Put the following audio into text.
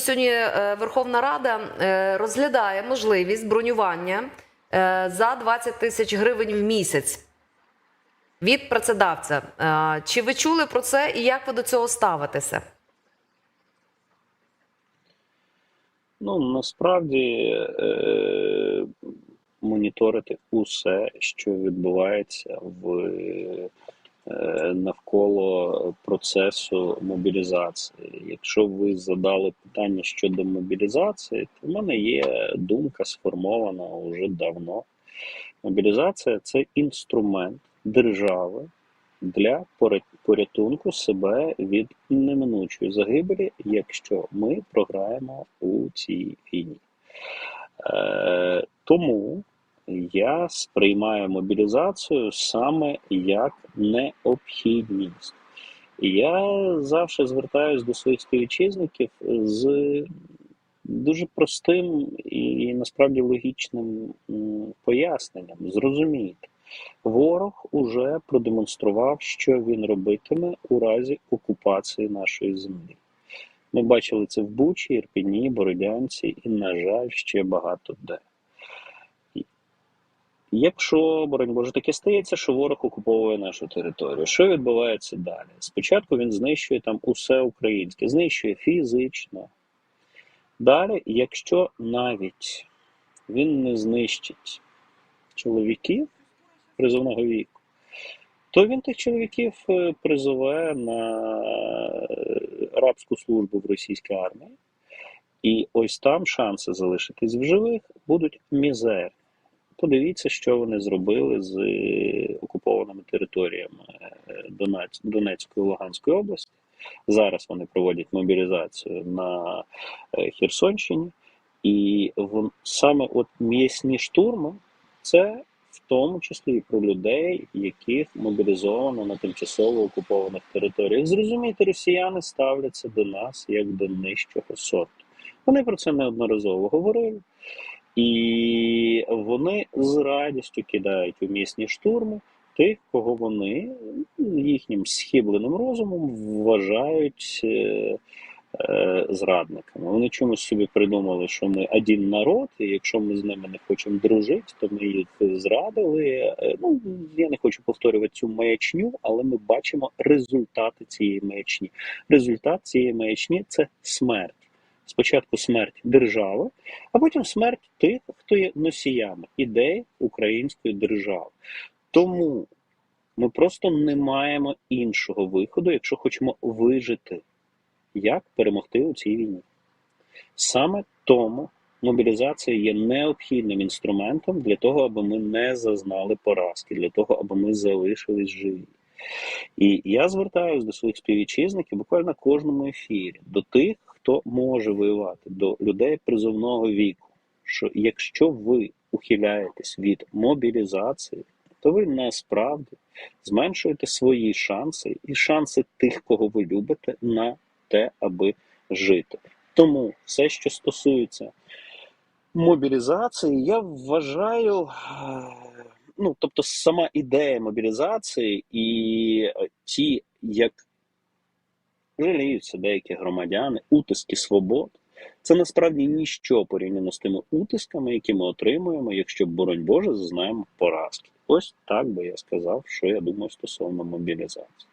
Сьогодні е, Верховна Рада е, розглядає можливість бронювання е, за 20 тисяч гривень в місяць від працедавця. Чи ви чули про це і як ви до цього ставитеся? Ну насправді моніторити усе, що відбувається в навколо процесу мобілізації. Якщо ви задали питання щодо мобілізації, то в мене є думка сформована вже давно. Мобілізація це інструмент держави для порятунку себе від неминучої загибелі, якщо ми програємо у цій війні. Е, тому я сприймаю мобілізацію саме як необхідність. Я завжди звертаюся до своїх співвітчизників з дуже простим і насправді логічним поясненням. Зрозумійте, ворог уже продемонстрував, що він робитиме у разі окупації нашої землі. Ми бачили це в Бучі, Ірпіні, Бородянці і, на жаль, ще багато де. Якщо, боронь Боже, таке стається, що ворог окуповує нашу територію, що відбувається далі? Спочатку він знищує там усе українське, знищує фізично. Далі, якщо навіть він не знищить чоловіків призовного віку, то він тих чоловіків е, призове на е, рабську службу в російській армії. І ось там шанси залишитись в живих будуть мізерні. Подивіться, що вони зробили з е, окупованими територіями е, Донецької і Луганської області. Зараз вони проводять мобілізацію на е, Херсонщині, і саме от м'ясні штурми це в тому числі і про людей, яких мобілізовано на тимчасово окупованих територіях. Зрозумійте, росіяни ставляться до нас як до нижчого сорту. Вони про це неодноразово говорили. І вони з радістю кидають у місні штурми тих, кого вони їхнім схибленим розумом вважають е, е, зрадниками. Вони чомусь собі придумали, що ми один народ, і якщо ми з ними не хочемо дружити, то ми їх зрадили. Е, Ну я не хочу повторювати цю маячню, але ми бачимо результати цієї маячні. Результат цієї маячні це смерть. Спочатку смерть держави, а потім смерть тих, хто є носіями ідей української держави. Тому ми просто не маємо іншого виходу, якщо хочемо вижити, як перемогти у цій війні. Саме тому мобілізація є необхідним інструментом для того, аби ми не зазнали поразки, для того, аби ми залишились живі. І я звертаюся до своїх співвітчизників буквально на кожному ефірі, до тих, хто може воювати, до людей призовного віку. Що якщо ви ухиляєтесь від мобілізації, то ви насправді зменшуєте свої шанси і шанси тих, кого ви любите, на те, аби жити. Тому все, що стосується мобілізації, я вважаю, е, ну тобто, сама ідея мобілізації і ті, як жаліються деякі громадяни, утиски свобод. Це насправді ніщо порівняно з тими утисками, які ми отримуємо, якщо, боронь Боже, зазнаємо поразки. Ось так би я сказав, що я думаю стосовно мобілізації.